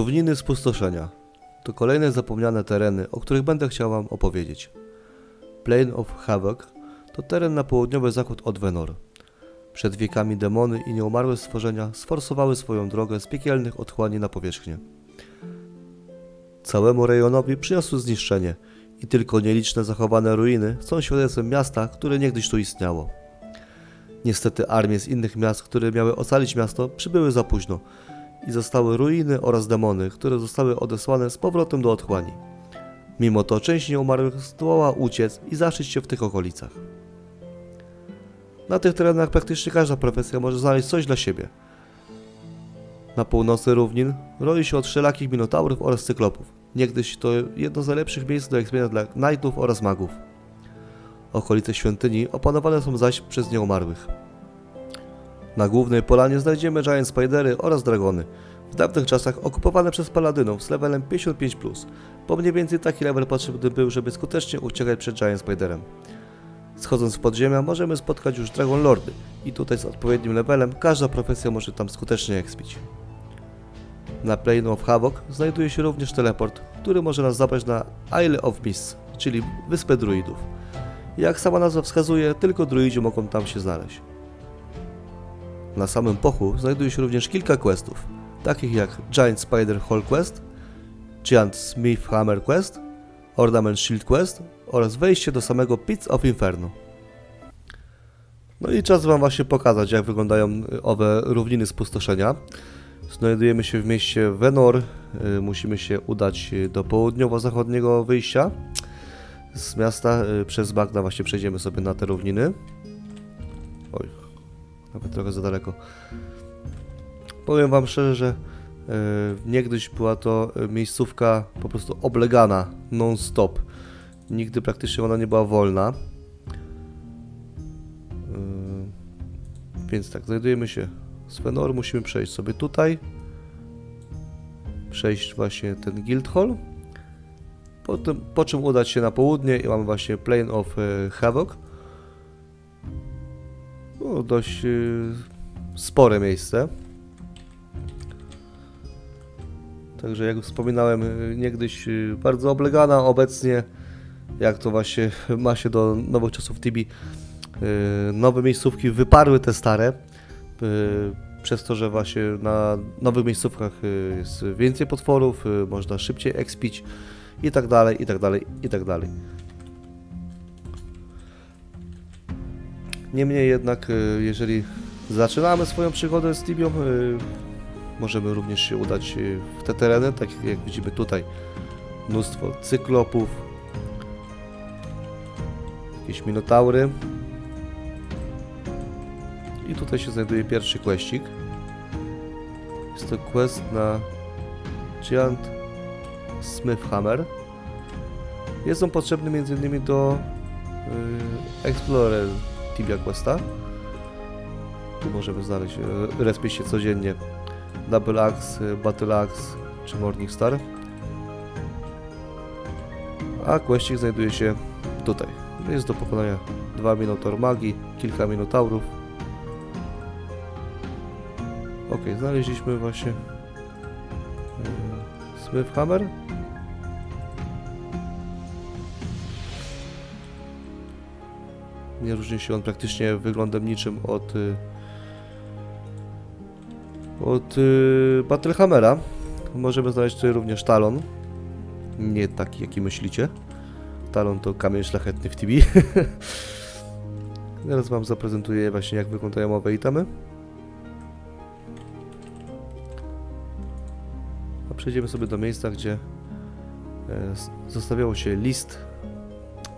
Równiny spustoszenia to kolejne zapomniane tereny, o których będę chciał Wam opowiedzieć. Plain of Havoc to teren na południowy zachód od Venor. Przed wiekami demony i nieumarłe stworzenia sforsowały swoją drogę z piekielnych otchłani na powierzchnię. Całemu rejonowi przyniosły zniszczenie i tylko nieliczne zachowane ruiny są świadectwem miasta, które niegdyś tu istniało. Niestety armie z innych miast, które miały ocalić miasto, przybyły za późno i zostały ruiny oraz demony, które zostały odesłane z powrotem do otchłani. Mimo to część nieumarłych zdołała uciec i zaszyć się w tych okolicach. Na tych terenach praktycznie każda profesja może znaleźć coś dla siebie. Na północy równin roi się od wszelakich minotaurów oraz cyklopów. Niegdyś to jedno z najlepszych miejsc do ekspienia dla knightów oraz magów. Okolice świątyni opanowane są zaś przez nieumarłych. Na głównej polanie znajdziemy Giant Spidery oraz Dragony, w dawnych czasach okupowane przez paladynów z levelem 55+, bo mniej więcej taki level potrzebny był, żeby skutecznie uciekać przed Giant Spiderem. Schodząc w podziemia możemy spotkać już Dragon Lordy i tutaj z odpowiednim levelem każda profesja może tam skutecznie ekspić. Na Plane of Havoc znajduje się również teleport, który może nas zabrać na Isle of Mists, czyli Wyspę Druidów. Jak sama nazwa wskazuje, tylko druidzi mogą tam się znaleźć. Na samym pochu znajduje się również kilka questów, takich jak Giant Spider Hall Quest, Giant Smith Hammer Quest, Ornament Shield Quest oraz wejście do samego Pits of Inferno. No i czas Wam właśnie pokazać, jak wyglądają y, owe równiny spustoszenia. Znajdujemy się w mieście Venor, y, musimy się udać y, do południowo-zachodniego wyjścia z miasta. Przez Bagna właśnie przejdziemy sobie na te równiny. Oj, nawet trochę za daleko. Powiem Wam szczerze, że e, niegdyś była to e, miejscówka po prostu oblegana non-stop. Nigdy praktycznie ona nie była wolna. E, Więc tak, znajdujemy się z Fenor, musimy przejść sobie tutaj. Przejść właśnie ten Guild Hall. Potem, po czym udać się na południe i mamy właśnie Plane of Havoc. Dość e, spore miejsce. Także jak wspominałem, y, niegdyś y, bardzo oblegana, obecnie jak to właśnie ma się do nowych czasów Tibi, y, nowe miejscówki wyparły te stare, y, przez to, że właśnie na nowych miejscówkach y, jest więcej potworów, y, można szybciej expić i tak dalej, i tak dalej, i tak dalej. Niemniej jednak, y, jeżeli zaczynamy swoją przygodę z Tibią, y, możemy również się udać y, w te tereny, tak jak widzimy tutaj. Mnóstwo cyklopów, jakieś minotaury. I tutaj się znajduje pierwszy questik. Jest to quest na Giant Smith Hammer. Jest on potrzebny m.in. do y, Explorer Tibia Questa. Tu możemy znaleźć, y, respie codziennie Double Axe, y, Battle Axe czy Morning Star. A questik znajduje się tutaj. Jest do pokonania dwa Minotaur magii, kilka Minotaurów. Ok, znaleźliśmy właśnie y, Smith Hammer. Nie różni się on praktycznie wyglądem niczym od y, od y, Battlehammera. Możemy znaleźć tutaj również talon. Nie taki, jaki myślicie. Talon to kamień szlachetny w TB. Teraz Wam zaprezentuję właśnie, jak wyglądają owe itemy. A przejdziemy sobie do miejsca, gdzie e, zostawiało się list,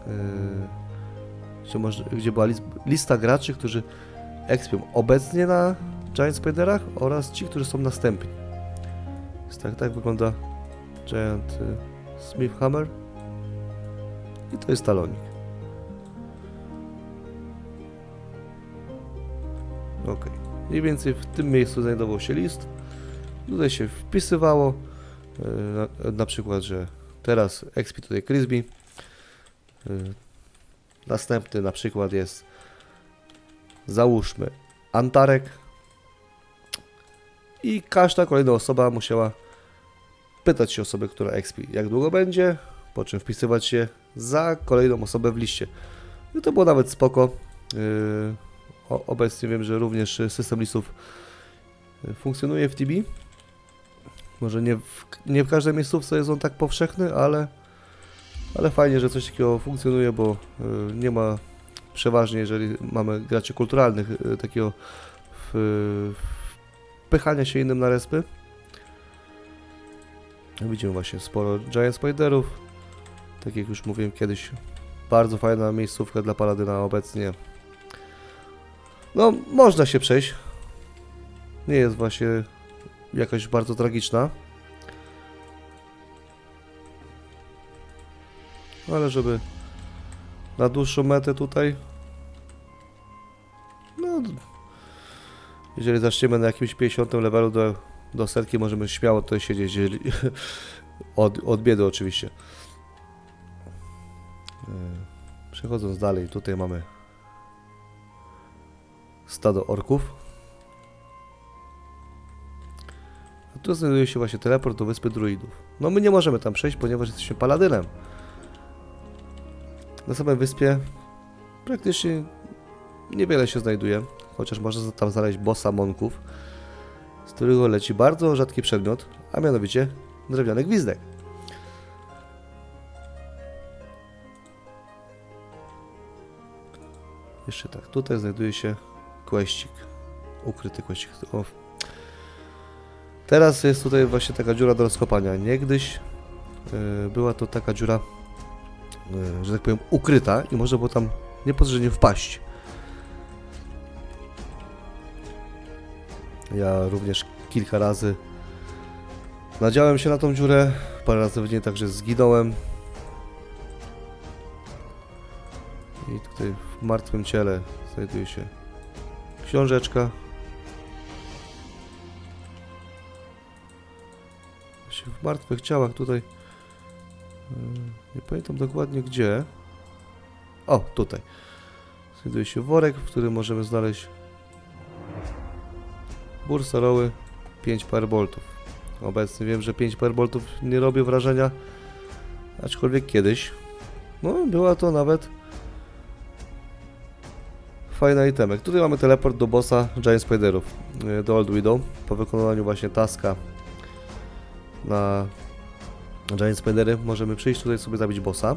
e, gdzie, była list, lista graczy, którzy ekspią obecnie na Giant Spiderach oraz ci, którzy są następni. Więc tak, tak wygląda Giant y, Smith Hammer. I to jest talonik. Ok. Mniej więcej w tym miejscu znajdował się list. Tutaj się wpisywało y, na, na przykład, że teraz expi tutaj Crisby. Następny na przykład jest załóżmy Antarek i każda kolejna osoba musiała pytać się osoby, która expi, jak długo będzie, po czym wpisywać się za kolejną osobę w liście. I to było nawet spoko. Yy, obecnie wiem, że również system listów yy, funkcjonuje w TB. Może nie w, nie w każdej miejscówce jest on tak powszechny, ale, ale fajnie, że coś takiego funkcjonuje, bo yy, nie ma przeważnie, jeżeli mamy graczy kulturalnych, yy, takiego wpychania się innym na respy. Widzimy właśnie sporo Giant Spiderów. Tak jak już mówiłem kiedyś, bardzo fajna miejscówka dla Paladyna obecnie. No, można się przejść. Nie jest właśnie jakaś bardzo tragiczna. Ale żeby na dłuższą metę tutaj. No, jeżeli zaczniemy na jakimś 50 levelu do, do setki, możemy śmiało tutaj siedzieć, jeżeli, od, od biedy oczywiście. E, Przechodząc dalej, tutaj mamy stado orków. A tu znajduje się właśnie teleport do wyspy druidów. No my nie możemy tam przejść, ponieważ jesteśmy paladynem. Na samej wyspie praktycznie niewiele się znajduje, chociaż można tam znaleźć bossa monków, z którego leci bardzo rzadki przedmiot, a mianowicie drewniany gwizdek. Jeszcze tak, tutaj znajduje się kłeścik. Ukryty kłeścik. O. Teraz jest tutaj właśnie taka dziura do rozkopania. Niegdyś e, była to taka dziura, że tak powiem, ukryta i można było tam niepostrzeżenie wpaść. Ja również kilka razy nadziałem się na tą dziurę, parę razy w niej także zginąłem. I tutaj w martwym ciele znajduje się książeczka. W martwych ciałach tutaj. Nie pamiętam dokładnie gdzie. O, tutaj. Znajduje się worek, w którym możemy znaleźć bursaroły, 5 boltów. Obecnie wiem, że 5 boltów nie robi wrażenia, aczkolwiek kiedyś, no była to nawet fajna itemek. Tutaj mamy teleport do bossa Giant Spiderów, e, do Old Widow, po wykonaniu właśnie taska na Giant Spidery możemy przyjść tutaj sobie zabić bossa.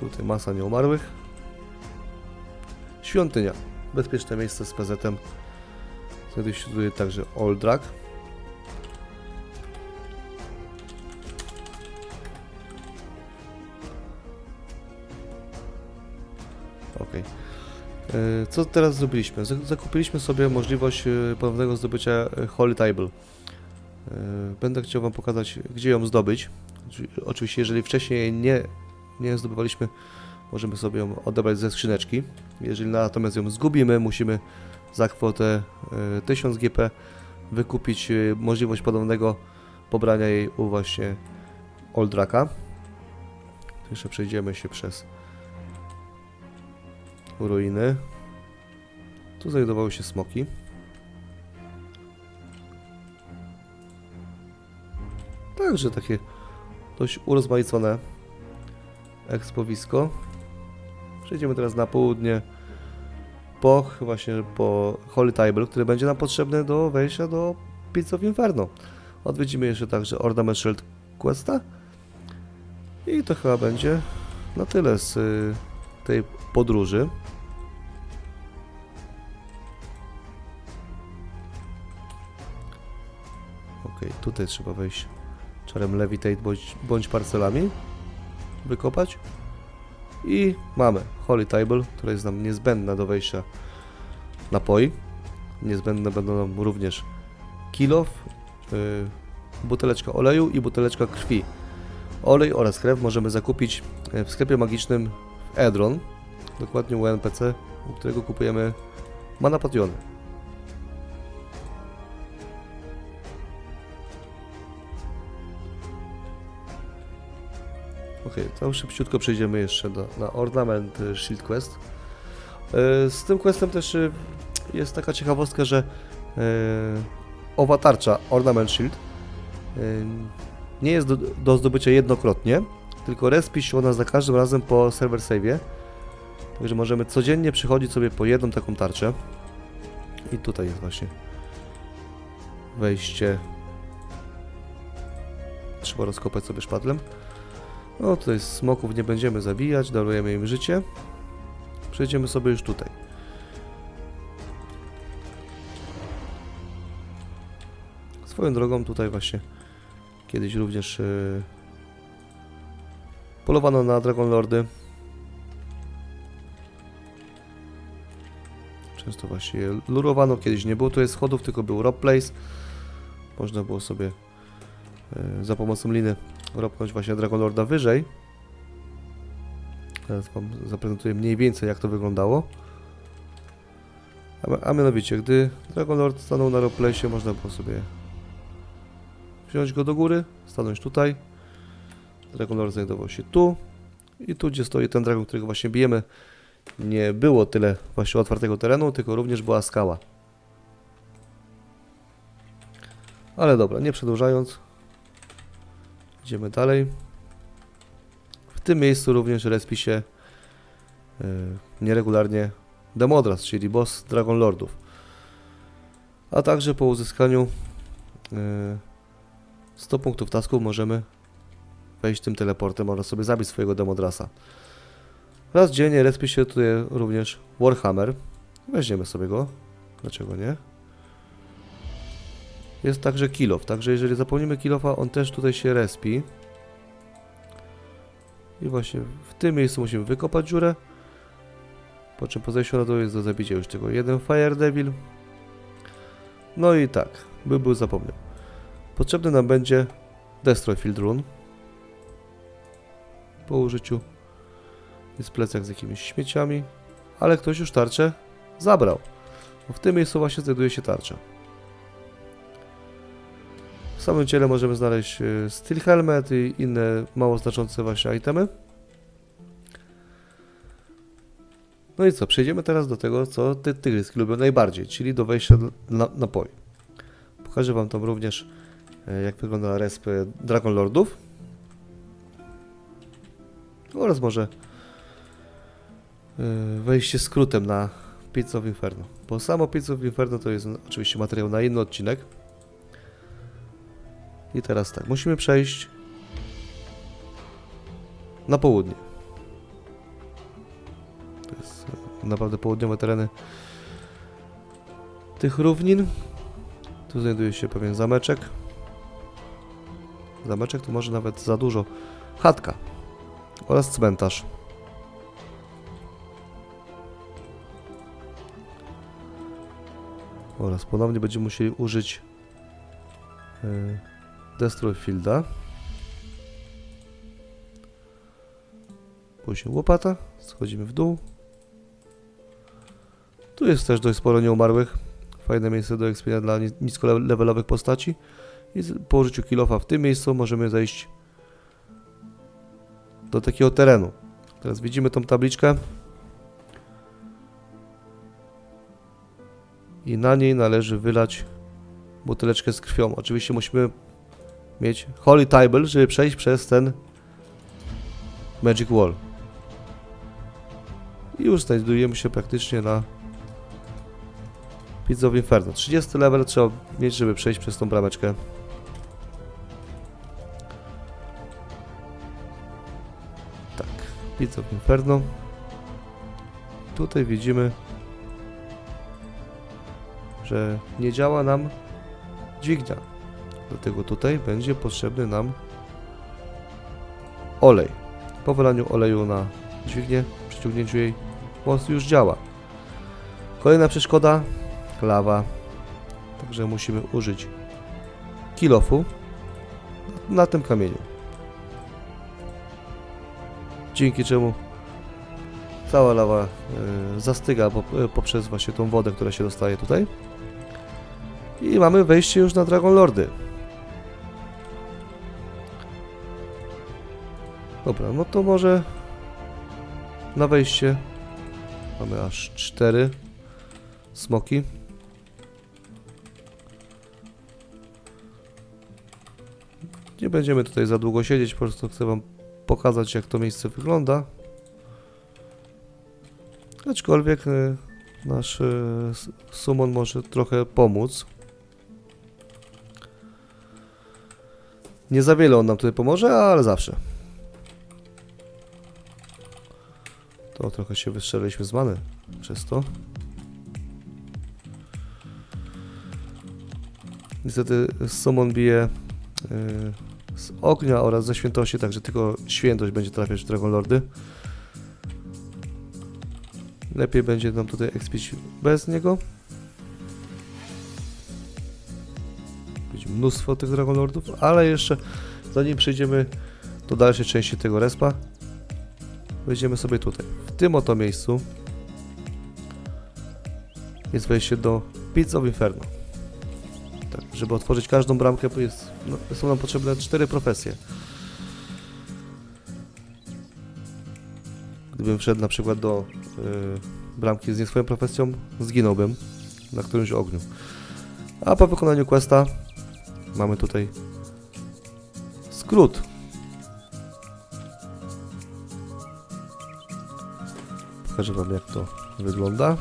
Tutaj masa nieumarłych. Świątynia. Bezpieczne miejsce z PZ-em. Znajduje się tutaj także Old Drag. Ok. Co teraz zrobiliśmy? Zak- Zakupiliśmy sobie możliwość e, ponownego zdobycia e, Holy Table. E, Będę chciał Wam pokazać, gdzie ją zdobyć. Oczy- Oczywiście, jeżeli wcześniej jej nie, nie zdobywaliśmy, możemy sobie ją odebrać ze skrzyneczki. Jeżeli natomiast ją zgubimy, musimy za kwotę e, 1000 GP wykupić e, możliwość ponownego pobrania jej u właśnie Oldraka. Jeszcze przejdziemy się przez ruiny. Tu znajdowały się smoki. Także takie dość urozmaicone ekspowisko. Przejdziemy teraz na południe po właśnie po Holy Table, który będzie nam potrzebny do wejścia do Pits of Inferno. Odwiedzimy jeszcze także Ornament Shield Questa. I to chyba będzie na tyle z y, tej podróży. Ok, tutaj trzeba wejść czarem Levitate bądź, bądź parcelami. Wykopać. I mamy Holy Table, która jest nam niezbędna do wejścia napoi. Niezbędne będą nam również kilof, yy, buteleczka oleju i buteleczka krwi. Olej oraz krew możemy zakupić yy, w sklepie magicznym Edron, dokładnie u NPC, u którego kupujemy mana Ok, to szybciutko przejdziemy jeszcze do, na Ornament y, Shield Quest. Y, Z tym questem też y, jest taka ciekawostka, że owa tarcza Ornament Shield nie jest do, do zdobycia jednokrotnie, tylko respi się ona za każdym razem po server save'ie. Także możemy codziennie przychodzić sobie po jedną taką tarczę. I tutaj jest właśnie wejście. Trzeba rozkopać sobie szpadlem. No tutaj smoków nie będziemy zabijać, darujemy im życie. Przejdziemy sobie już tutaj. Swoją drogą tutaj właśnie kiedyś również yy, polowano na Dragon Lordy. Często właśnie je lurowano, kiedyś nie było tutaj schodów, tylko był rock place. Można było sobie yy, za pomocą liny ropnąć właśnie Dragon Lorda wyżej. Teraz Wam zaprezentuję mniej więcej jak to wyglądało. A, a mianowicie, gdy Dragon Lord stanął na roleplacie, można było sobie wziąć go do góry, stanąć tutaj. Dragon Lord znajdował się tu. I tu, gdzie stoi ten dragon, którego właśnie bijemy, nie było tyle właśnie otwartego terenu, tylko również była skała. Ale dobra, nie przedłużając, idziemy dalej. W tym miejscu również respi się yy, nieregularnie Demodras, czyli boss Dragon Lordów. A także po uzyskaniu yy, 100 punktów tasków możemy wejść tym teleportem oraz sobie zabić swojego Demodrasa. Raz dziennie respi się tutaj również Warhammer. Weźmiemy sobie go. Dlaczego nie? Jest także kilof, także jeżeli zapomnimy kilofa, on też tutaj się respi. I właśnie w tym miejscu musimy wykopać dziurę. Po czym po zejściu na dół jest do zabicia już tylko jeden Fire Devil. No i tak, by był zapomniał. Potrzebny nam będzie Destroy Field Rune. Po użyciu jest plecak z jakimiś śmieciami, ale ktoś już tarczę zabrał. Bo w tym miejscu właśnie znajduje się tarcza. Samym ciele możemy znaleźć e, Steel Helmet i inne mało znaczące właśnie itemy. No i co, przejdziemy teraz do tego, co te tygryski lubią najbardziej, czyli do wejścia na napoi. Pokażę Wam tam również, e, jak wygląda resp Dragon Lordów. Oraz może e, wejście skrótem na Pizza of Inferno. Bo samo Pizza of Inferno to jest oczywiście materiał na inny odcinek. I teraz tak, musimy przejść na południe. To jest naprawdę południowe tereny tych równin. Tu znajduje się pewien zameczek. Zameczek to może nawet za dużo. Chatka oraz cmentarz. Oraz ponownie będziemy musieli użyć yy, Destroy Fielda. Później łopata, schodzimy w dół. Tu jest też dość sporo nieumarłych. Fajne miejsce do ekspienia dla ni- niskolevelowych postaci. I po użyciu kilofa w tym miejscu możemy zejść do takiego terenu. Teraz widzimy tą tabliczkę. I na niej należy wylać buteleczkę z krwią. Oczywiście musimy mieć Holy Table, żeby przejść przez ten Magic Wall. I już znajdujemy się praktycznie na Pizza of Inferno. 30 level trzeba mieć, żeby przejść przez tą brameczkę. Tak, Pizza of Inferno. Tutaj widzimy, że nie działa nam dźwignia. Dlatego tutaj będzie potrzebny nam olej. Po wylaniu oleju na dźwignię, przyciągnięciu jej, most już działa. Kolejna przeszkoda, lawa. Także musimy użyć kilofu na tym kamieniu. Dzięki czemu cała lawa y, zastyga y, poprzez właśnie tą wodę, która się dostaje tutaj. I mamy wejście już na Dragon Lordy. Dobra, no to może na wejście mamy aż cztery smoki. nie będziemy tutaj za długo siedzieć, po prostu chcę wam pokazać jak to miejsce wygląda. Aczkolwiek y, nasz y, s- summon może trochę pomóc. Nie za wiele on nam tutaj pomoże, ale zawsze. To trochę się wystrzeliliśmy z many przez to. Niestety summon bije y, z ognia oraz ze świętości, także tylko świętość będzie trafiać w Dragon Lordy. Lepiej będzie nam tutaj expić bez niego. Będzie mnóstwo tych Dragon Lordów, ale jeszcze zanim przejdziemy do dalszej części tego respa, wejdziemy sobie tutaj. Tym oto miejscu jest wejście do Pits of Inferno. Tak, żeby otworzyć każdą bramkę, jest, no, są nam potrzebne cztery profesje. Gdybym wszedł na przykład do y, bramki z nie swoją profesją, zginąłbym na którymś ogniu. A po wykonaniu questa mamy tutaj skrót. Pokażę Wam jak to wygląda.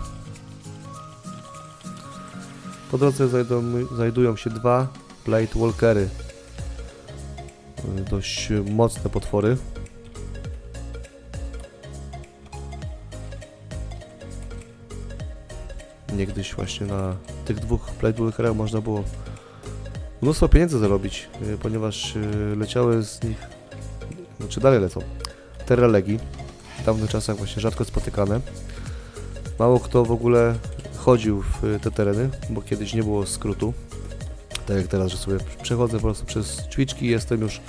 Po drodze znajdują się dwa Blade Walkery. Y, Dość mocne potwory. Niegdyś właśnie na tych dwóch Blade Walkerach można było mnóstwo pieniędzy zarobić, y, ponieważ y, leciały z nich, znaczy dalej lecą, Terralegi. W dawnych czasach właśnie rzadko spotykane. Mało kto w ogóle chodził w y, te tereny, bo kiedyś nie było skrótu. Tak jak teraz, że sobie przechodzę po prostu przez ćwiczki i jestem już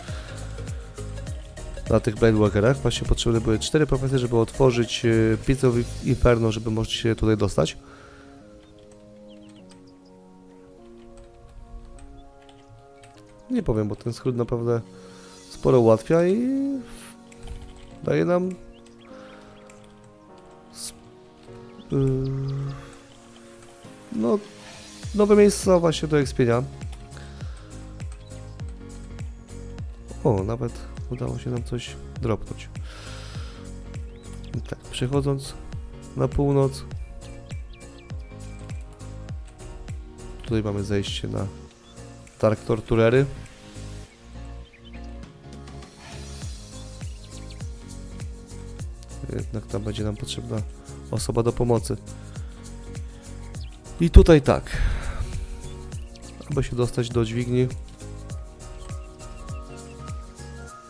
na tych Blade Walkerach. Właśnie potrzebne były cztery profesje, żeby otworzyć y, Pits of Inferno, żeby móc się tutaj dostać. Nie powiem, bo ten skrót naprawdę sporo ułatwia i daje nam no nowe miejsca właśnie do ekspienia. O, nawet udało się nam coś dropnąć. Tak, przechodząc na północ. Tutaj mamy zejście na Targ Torturery. Jednak tam będzie nam potrzebna osoba do pomocy. I tutaj tak. Aby się dostać do dźwigni.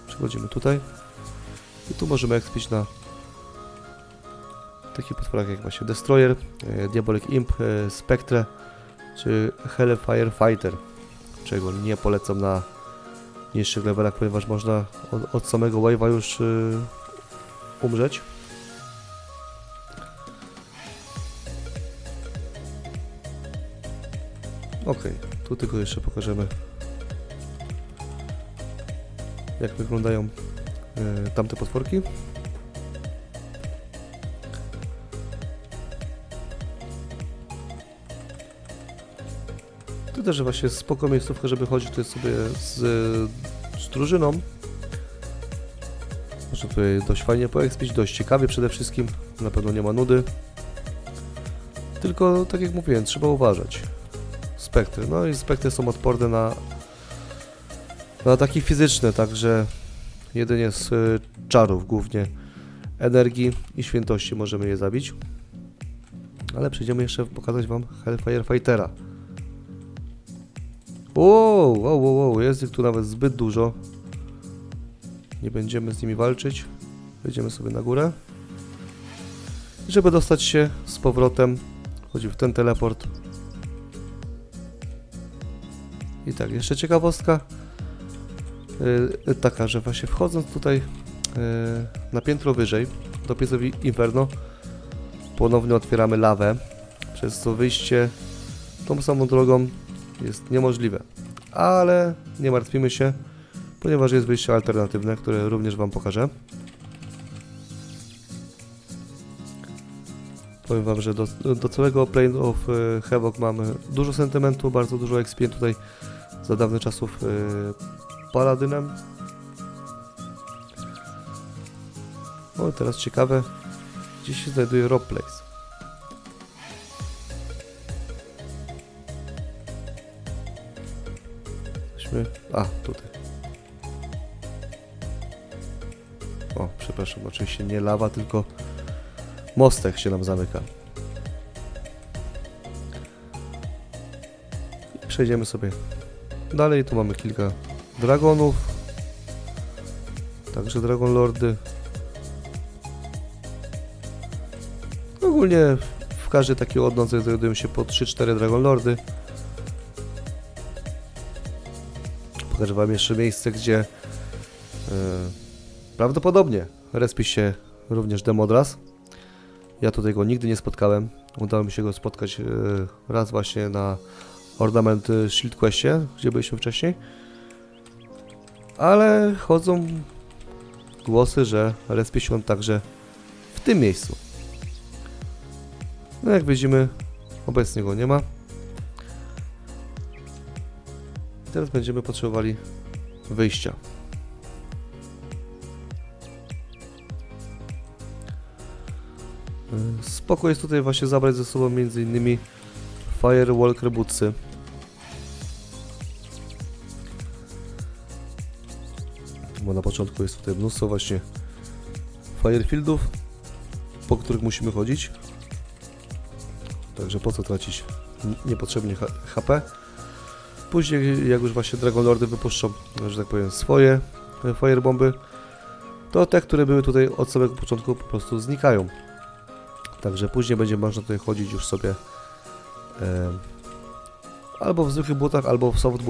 Przechodzimy tutaj. I tu możemy ekspić na takich potworach jak właśnie Destroyer, e, Diabolic Imp, e, Spectre czy Hellfire Fighter czego nie polecam na niższych levelach, ponieważ można od, od samego wave'a już y, umrzeć. Ok, tu tylko jeszcze pokażemy jak wyglądają y, tamte potworki. Tu też właśnie spoko miejscówka, żeby chodzić tutaj sobie z, z drużyną. Można tutaj dość fajnie poekspić, dość ciekawie przede wszystkim. Na pewno nie ma nudy. Tylko, tak jak mówiłem, trzeba uważać. Spektry. No i spektry są odporne na, na ataki fizyczne, także jedynie z y, czarów, głównie energii i świętości możemy je zabić. Ale przejdziemy jeszcze pokazać Wam Hellfire Fightera. Wow, wow, wow, wow, jest ich tu nawet zbyt dużo. Nie będziemy z nimi walczyć. Wejdziemy sobie na górę. I żeby dostać się z powrotem, chodzi w ten teleport. I tak, jeszcze ciekawostka. Yy, taka, że właśnie wchodząc tutaj yy, na piętro wyżej, do piecowi Inferno, ponownie otwieramy lawę, przez co wyjście tą samą drogą jest niemożliwe. Ale nie martwimy się, ponieważ jest wyjście alternatywne, które również Wam pokażę. Powiem Wam, że do, do całego Plane of e, Havoc mamy dużo sentymentu, bardzo dużo experience tutaj za dawnych czasów e, paladynem. O, teraz ciekawe, gdzie się znajduje Rob Place. Jesteśmy... A, tutaj. O, przepraszam, oczywiście nie lawa, tylko mostek się nam zamyka. Przejdziemy sobie dalej. Tu mamy kilka dragonów. Także Dragon Lordy. Ogólnie w każdej takiej odnodze znajdują się po 3-4 Dragon Lordy. Pokażę Wam jeszcze miejsce, gdzie e, prawdopodobnie respi się również Demodras. Ja tutaj go nigdy nie spotkałem. Udało mi się go spotkać e, raz właśnie na Ornament e, Shield Questie, gdzie byliśmy wcześniej. Ale chodzą głosy, że respi się on także w tym miejscu. No jak widzimy, obecnie go nie ma. Teraz będziemy potrzebowali wyjścia. Y, Spoko jest tutaj właśnie zabrać ze sobą między innymi Firewalker Bootsy. Bo na początku jest tutaj mnóstwo właśnie Firefieldów, po których musimy chodzić. Także po co tracić niepotrzebnie HP. Później, jak już właśnie Dragon Lordy wypuszczą, że tak powiem, swoje e, firebomby, to te, które były tutaj od samego początku, po prostu znikają. Także później będzie można tutaj chodzić już sobie e, albo w zwykłych butach, albo w soft.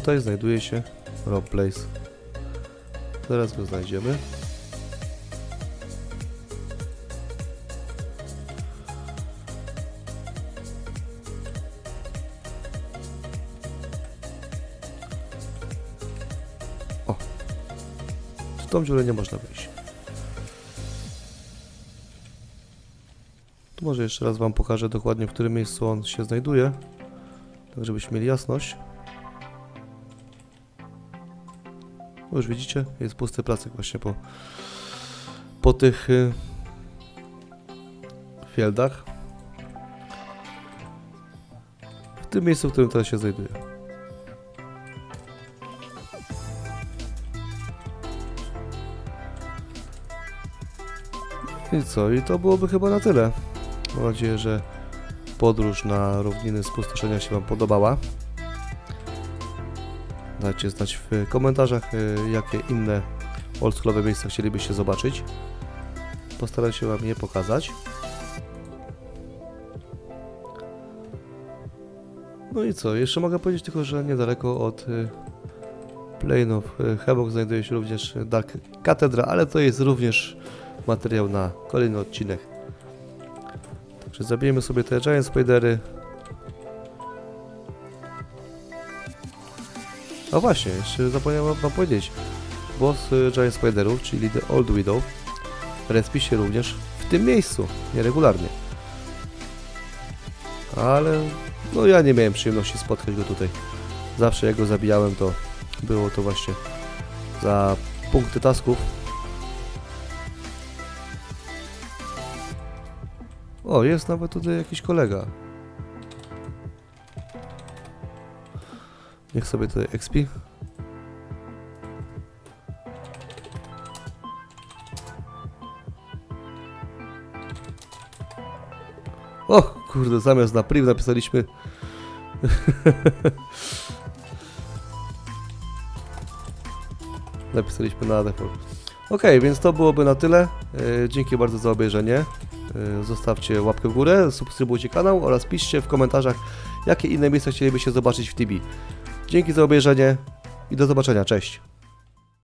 Tutaj znajduje się Rob Place. Zaraz go znajdziemy. O! W tą dziurę nie można wejść. Tu może jeszcze raz Wam pokażę dokładnie, w którym miejscu on się znajduje. Tak, żebyśmy mieli jasność. No już widzicie, jest pusty placek właśnie po, po tych y, fieldach. W tym miejscu, w którym teraz się znajduję. I co? I to byłoby chyba na tyle. Mam nadzieję, że podróż na równiny spustoszenia się Wam podobała. Dajcie znać w komentarzach, y, jakie inne oldschoolowe miejsca chcielibyście zobaczyć. Postaram się Wam je pokazać. No i co? Jeszcze mogę powiedzieć tylko, że niedaleko od y, Plainów y, Havoc znajduje się również Dark Cathedra, ale to jest również materiał na kolejny odcinek. Także zabijemy sobie te Giant Spidery. A właśnie, jeszcze zapomniałem wam powiedzieć. Boss y, Giant Spiderów, czyli The Old Widow, respi się również w tym miejscu, nieregularnie. Ale no ja nie miałem przyjemności spotkać go tutaj. Zawsze jak go zabijałem, to było to właśnie za punkty tasków. O, jest nawet tutaj jakiś kolega. Niech sobie tutaj XP. O, kurde, zamiast na priv napisaliśmy... napisaliśmy na default. Ok, więc to byłoby na tyle. E, Dzięki bardzo za obejrzenie. E, Zostawcie łapkę w górę, subskrybujcie kanał oraz piszcie w komentarzach, jakie inne miejsca chcielibyście zobaczyć w TB. Dzięki za obejrzenie i do zobaczenia. Cześć.